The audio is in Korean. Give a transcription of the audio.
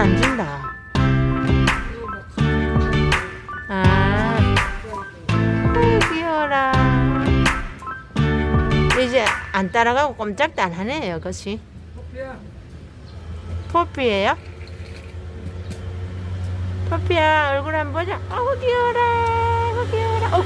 안 준다. 아, 아유, 귀여워라. 이제 안 따라가고 꼼짝도 안 하네요, 그것이. 포피예요? 포피야, 얼굴 한번 보자. 어우, 귀여워라. 어우, 귀여워라. 어, 어?